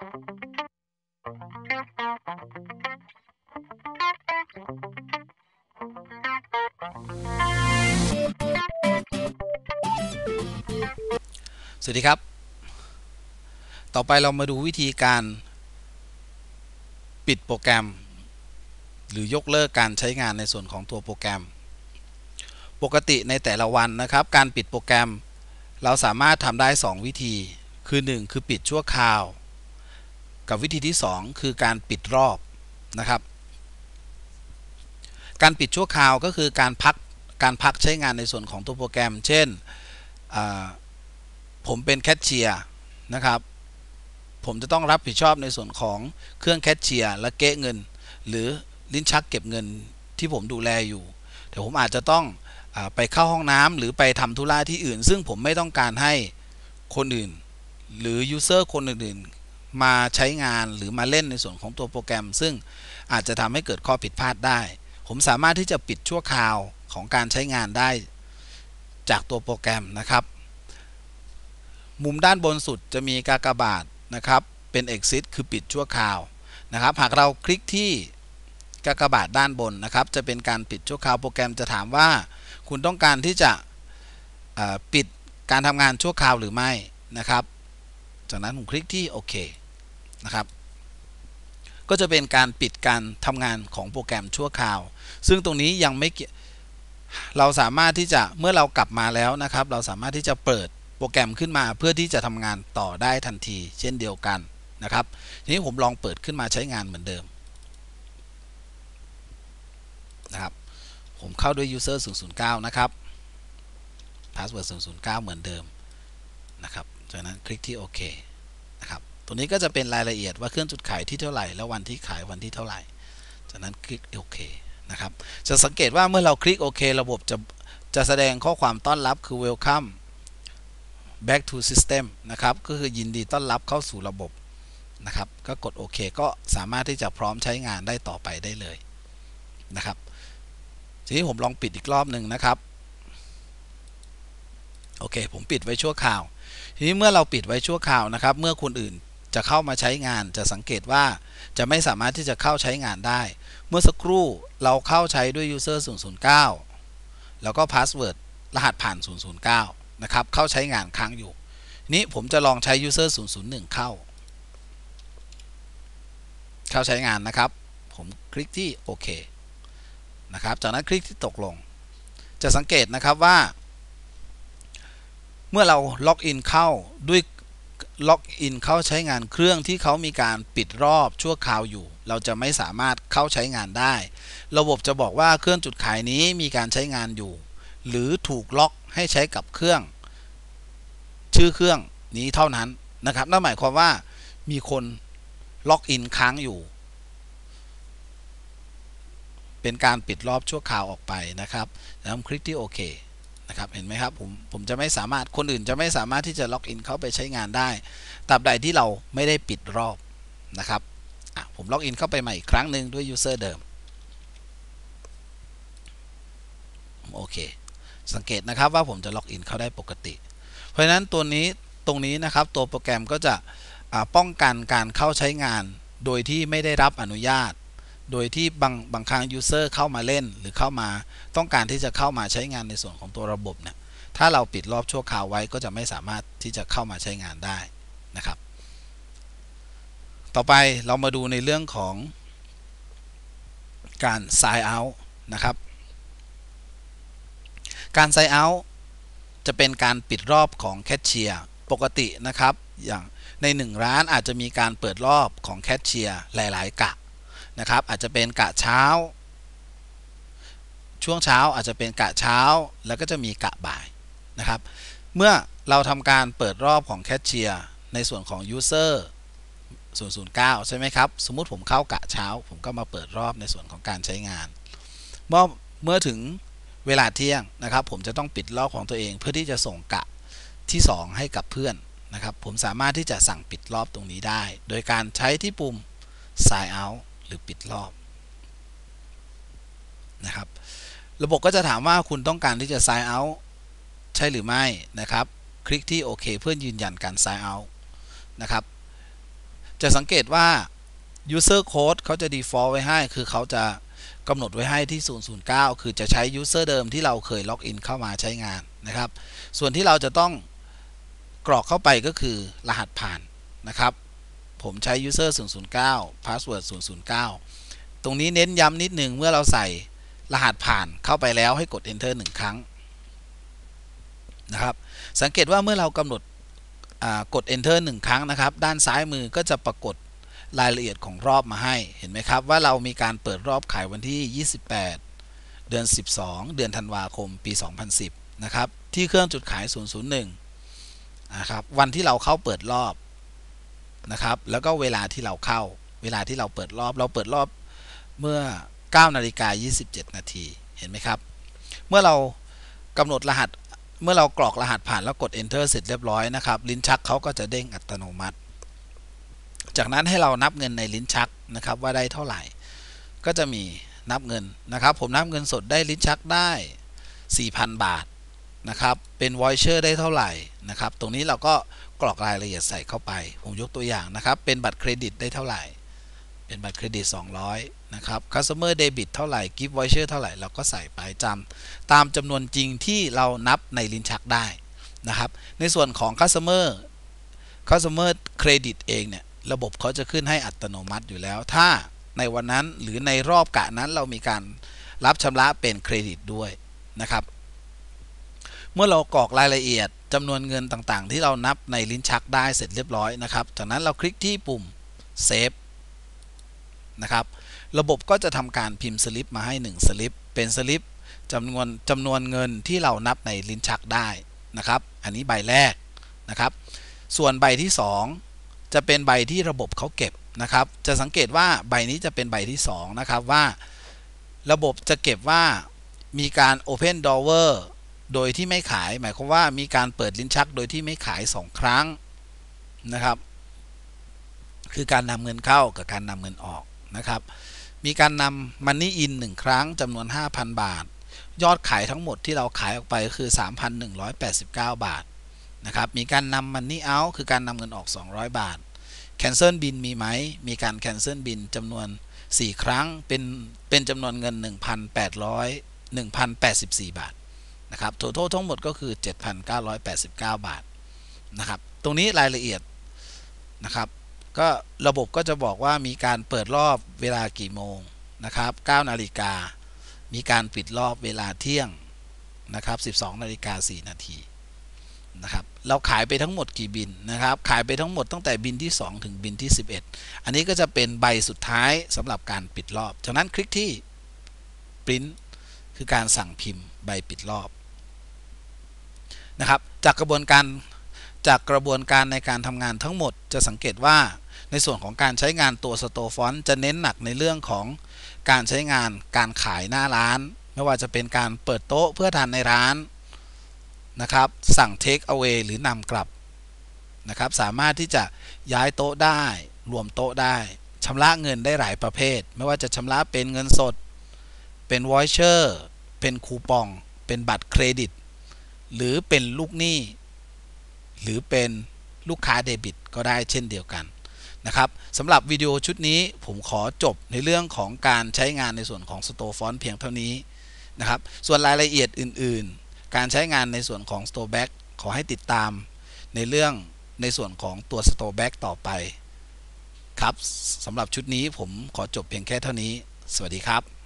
สวัสดีครับ ต่อไปเรามาดูวิธีการปิดโปรแกรม หรือยกเลิกการใช้งานในส่วนของตัวโปรแกรม ปกติในแต่ละวันนะครับ การปิดโปรแกรม เราสามารถทำได้ 2 วิธี คือ 1 คือปิดชั่วคราว กับวิธีที่ 2 คือการปิดรอบนะครับ การปิดชั่วคราวก็คือการพักการพักใช้งานในส่วนของตัวโปรแกรม เช่นผมเป็นแคชเชียร์นะครับผมจะต้องรับผิดชอบในส่วนของเครื่องแคชเชียร์และเก๊เงิน หรือลิ้นชักเก็บเงินที่ผมดูแลอยู่แต่ผมอาจจะต้องอไปเข้าห้องน้ำหรือไปทำธุระที่อื่น ซึ่งผมไม่ต้องการให้คนอื่น หรือยูเซอร์คนอื่น มาใช้งานหรือมาเล่นในส่วนของตัวโปรแกรม ซึ่งอาจจะทำให้เกิดข้อผิดพลาดได้ ผมสามารถที่จะปิดชั่วคราวของการใช้งานได้ จากตัวโปรแกรมนะครับ มุมด้านบนสุดจะมีกากบาทนะครับ เป็น exit คือปิดชั่วคราวนะครับ หากเราคลิกที่กากบาทด้านบนนะครับ จะเป็นการปิดชั่วคราวโปรแกรมจะถามว่า คุณต้องการที่จะปิดการทำงานชั่วคราวหรือไม่นะครับ จากนั้นผมคลิกที่โอเคนะครับ ก็จะเป็นการปิดการทำงานของโปรแกรมชั่วคราว ซึ่งตรงนี้ยังไม่เราสามารถที่จะเมื่อเรากลับมาแล้วนะครับ เราสามารถที่จะเปิดโปรแกรมขึ้นมาเพื่อที่จะทำงานต่อได้ทันที เช่นเดียวกันนะครับ ทีนี้ผมลองเปิดขึ้นมาใช้งานเหมือนเดิมนะครับ ผมเข้าด้วย user 009 นะครับ password 009 เหมือนเดิมนะครับ จากนั้นคลิกที่โอเคนะครับตัวนี้ก็จะเป็นรายละเอียดว่าเครื่องจุดขายที่เท่าไหร่แล้ววันที่ขายวันที่เท่าไหร่ จากนั้นคลิกโอเคนะครับจะสังเกตว่าเมื่อเราคลิกโอเคระบบจะจะแสดงข้อความต้อนรับคือ welcome back to system นะครับก็คือยินดีต้อนรับเข้าสู่ระบบนะครับก็กดโอเคก็สามารถที่จะพร้อมใช้งานได้ต่อไปได้เลยนะครับทีนี้ผมลองปิดอีกรอบหนึ่งนะครับ โอเค ผมปิดไว้ชั่วคราว ทีนี้เมื่อเราปิดไว้ชั่วคราวนะครับ เมื่อคนอื่นจะเข้ามาใช้งานจะสังเกตว่าจะไม่สามารถที่จะเข้าใช้งานได้ เมื่อสักครู่เราเข้าใช้ด้วย user 009 แล้วก็ password รหัสผ่าน 009 นะครับ เข้าใช้งานค้างอยู่ นี้ผมจะลองใช้ user 001 เข้า เข้าใช้งานนะครับ ผมคลิกที่โอเคนะครับ จากนั้นคลิกที่ตกลง จะสังเกตนะครับว่า เมื่อเราล็อกอินเข้าด้วยล็อกอินเข้าใช้งานเครื่องที่เขามีการปิดรอบชั่วคราวอยู่ เราจะไม่สามารถเข้าใช้งานได้ ระบบจะบอกว่าเครื่องจุดขายนี้มีการใช้งานอยู่ หรือถูกล็อกให้ใช้กับเครื่อง ชื่อเครื่องนี้เท่านั้นนะครับนั่นหมายความว่ามีคนล็อกอินค้างอยู่ เป็นการปิดรอบชั่วคราวออกไปนะครับแล้วคลิกที่โอเค นะครับเห็นไหมครับผมผมจะไม่สามารถคนอื่นจะไม่สามารถที่จะล็อกอินเข้าไปใช้งานได้ตราบใดที่เราไม่ได้ปิดรอบนะครับผมล็อกอินเข้าไปใหม่อีกครั้งหนึ่งด้วยยูเซอร์เดิมโอเค สังเกตนะครับว่าผมจะล็อกอินเข้าได้ปกติ เพราะฉะนั้นตัวนี้ตรงนี้นะครับตัวโปรแกรมก็จะป้องกันการเข้าใช้งาน โดยที่ไม่ได้รับอนุญาต โดยที่บางบางครั้งยูเซอร์เข้ามาเล่นหรือเข้ามาต้องการที่จะเข้ามาใช้งานในส่วนของตัวระบบเนี่ยถ้าเราปิดรอบชั่วคราวไว้ก็จะไม่สามารถที่จะเข้ามาใช้งานได้นะครับ ต่อไปเรามาดูในเรื่องของการ sign out นะครับ การไซเอาท์จะเป็นการปิดรอบของแคชเชียร์ปกตินะครับ อย่างใน 1 ร้านอาจจะมีการเปิดรอบของแคชเชียร์หลาย ๆ กะ นะครับ อาจจะเป็นกะเช้า ช่วงเช้าอาจจะเป็นกะเช้า แล้วก็จะมีกะบ่ายนะครับ เมื่อเราทำการเปิดรอบของแคชเชียร์ในส่วนของ User 009 ใช่ไหมครับ สมมุติผมเข้ากะเช้า ผมก็มาเปิดรอบในส่วนของการใช้งาน เมื่อเมื่อถึงเวลาเที่ยงนะครับ ผมจะต้องปิดรอบของตัวเองเพื่อที่จะส่งกะที่ 2 ให้กับเพื่อนนะครับ ผมสามารถที่จะสั่งปิดรอบตรงนี้ได้ โดยการใช้ที่ปุ่ม sign out หรือปิดรอบนะครับ ระบบก็จะถามว่าคุณต้องการที่จะ sign out ใช่หรือไม่นะครับ คลิกที่โอเคเพื่อยืนยันการ sign out นะครับ จะสังเกตว่า user code เขาจะ default ไว้ให้ คือเขาจะกำหนดไว้ให้ที่ 009 คือจะใช้ user เดิมที่เราเคยล็อกอินเข้ามาใช้งานนะครับ ส่วนที่เราจะต้องกรอกเข้าไปก็คือรหัสผ่านนะครับ ผมใช้ user 009 password 009 ตรงนี้เน้นย้ำนิดหนึ่งเมื่อเราใส่รหัสผ่านเข้าไปแล้วให้กด enter 1 ครั้งนะครับ สังเกตว่าเมื่อเรากำหนดกด enter 1 ครั้งนะครับ ด้านซ้ายมือก็จะปรากฏรายละเอียดของรอบมาให้เห็นไหมครับ ว่าเรามีการเปิดรอบขายวันที่ 28 เดือน 12 เดือนธันวาคมปี 2010 นะครับ ที่เครื่องจุดขาย 001นะครับวันที่เราเข้าเปิดรอบ นะครับ แล้วก็เวลาที่เราเข้า เวลาที่เราเปิดรอบ เราเปิดรอบเมื่อ9นาฬิกา27 นาที เห็นไหมครับ เมื่อเรากำหนดรหัส เมื่อเรากรอกรหัสผ่านแล้วกด enter เสร็จเรียบร้อยนะครับ ลิ้นชักเขาก็จะเด้งอัตโนมัติ จากนั้นให้เรานับเงินในลิ้นชักนะครับ ว่าได้เท่าไหร่ ก็จะมีนับเงินนะครับ ผมนับเงินสดได้ลิ้นชักได้ 4,000 บาทนะครับ เป็นวอยเชอร์ได้เท่าไหร่นะครับ ตรงนี้เราก็ กรอกรายละเอียดใส่เข้าไป ผมยกตัวอย่างนะครับ เป็นบัตรเครดิตได้เท่าไหร่ เป็นบัตรเครดิต 200 นะครับ customer debit เท่าไหร่ gift voucher เท่าไหร่เราก็ใส่ไปจำตามจำนวนจริงที่เรานับในลิ้นชักได้นะครับ ในส่วนของ customer customer credit เองเนี่ย ระบบเขาจะขึ้นให้อัตโนมัติอยู่แล้ว ถ้าในวันนั้นหรือในรอบกะนั้นเรามีการรับชำระเป็นเครดิตด้วยนะครับ เมื่อเรากรอกรายละเอียดจำนวนเงินต่างๆ ที่เรานับในลิ้นชักได้เสร็จเรียบร้อยนะครับ จากนั้นเราคลิกที่ปุ่ม Save นะครับ ระบบก็จะทำการพิมพ์สลิปมาให้ 1 สลิป เป็นสลิปจำนวนจำนวนเงินที่เรานับในลิ้นชักได้นะครับ อันนี้ใบแรกนะครับ ส่วนใบที่ 2 จะเป็นใบที่ระบบเขาเก็บนะครับ จะสังเกตว่าใบนี้จะเป็นใบที่2นะครับว่า ระบบจะเก็บว่ามีการ Open Door โดยที่ไม่ขาย หมายความว่ามีการเปิดลิ้นชักโดยที่ไม่ขาย 2 ครั้งนะครับ คือการนำเงินเข้ากับการนำเงินออกนะครับ มีการนำ Money In 1ครั้งจำนวน 5,000 บาท ยอดขายทั้งหมดที่เราขายออกไปคือ 3,189 บาทนะครับ มีการนำ Money Out คือการนำเงินออก 200 บาท Cancel Bin มีไหม มีการ Cancel Bin จำนวน 4 ครั้งเป็นเป็นจำนวนเงิน 1,800 1,084 บาท นะครับทั้งทั้งหมดก็คือ 7,989 บาทนะครับตรงนี้รายละเอียดนะครับก็ระบบก็จะบอกว่ามีการเปิดรอบเวลากี่โมงนะครับ9นาฬิกา มีการปิดรอบเวลาเที่ยงนะครับ12นาฬิกา4นาทีนะครับเราขายไปทั้งหมดกี่บินนะครับ ขายไปทั้งหมดตั้งแต่บินที่ 2 ถึงบินที่ 11 อันนี้ก็จะเป็นใบสุดท้ายสำหรับการปิดรอบจากนั้นคลิกที่ print คือการสั่งพิมพ์ใบปิดรอบ นะครับ จากกระบวนการจากกระบวนการในการทำงานทั้งหมดจะสังเกตว่าในส่วนของการใช้งานตัว Store Font จะเน้นหนักในเรื่องของการใช้งานการขายหน้าร้าน ไม่ว่าจะเป็นการเปิดโต๊ะเพื่อทานในร้านนะครับ สั่ง Take away หรือนำกลับนะครับ สามารถที่จะย้ายโต๊ะได้ รวมโต๊ะได้ชำระเงินได้หลายประเภท ไม่ว่าจะชำระเป็นเงินสด เป็นวอยเชอร์เป็นคูปอง เป็นบัตรเครดิต หรือเป็นลูกหนี้หรือเป็นลูกค้าเดบิต ก็ได้เช่นเดียวกันนะครับสำหรับวิดีโอชุดนี้ผมขอจบในเรื่องของการใช้งานในส่วนของ Store Font เพียงเท่านี้นะครับส่วนรายละเอียดอื่น ๆ การใช้งานในส่วนของ Store Back ขอให้ติดตามในเรื่องในส่วนของตัว Store Back ต่อไปครับสำหรับชุดนี้ผมขอจบเพียงแค่เท่านี้ สวัสดีครับ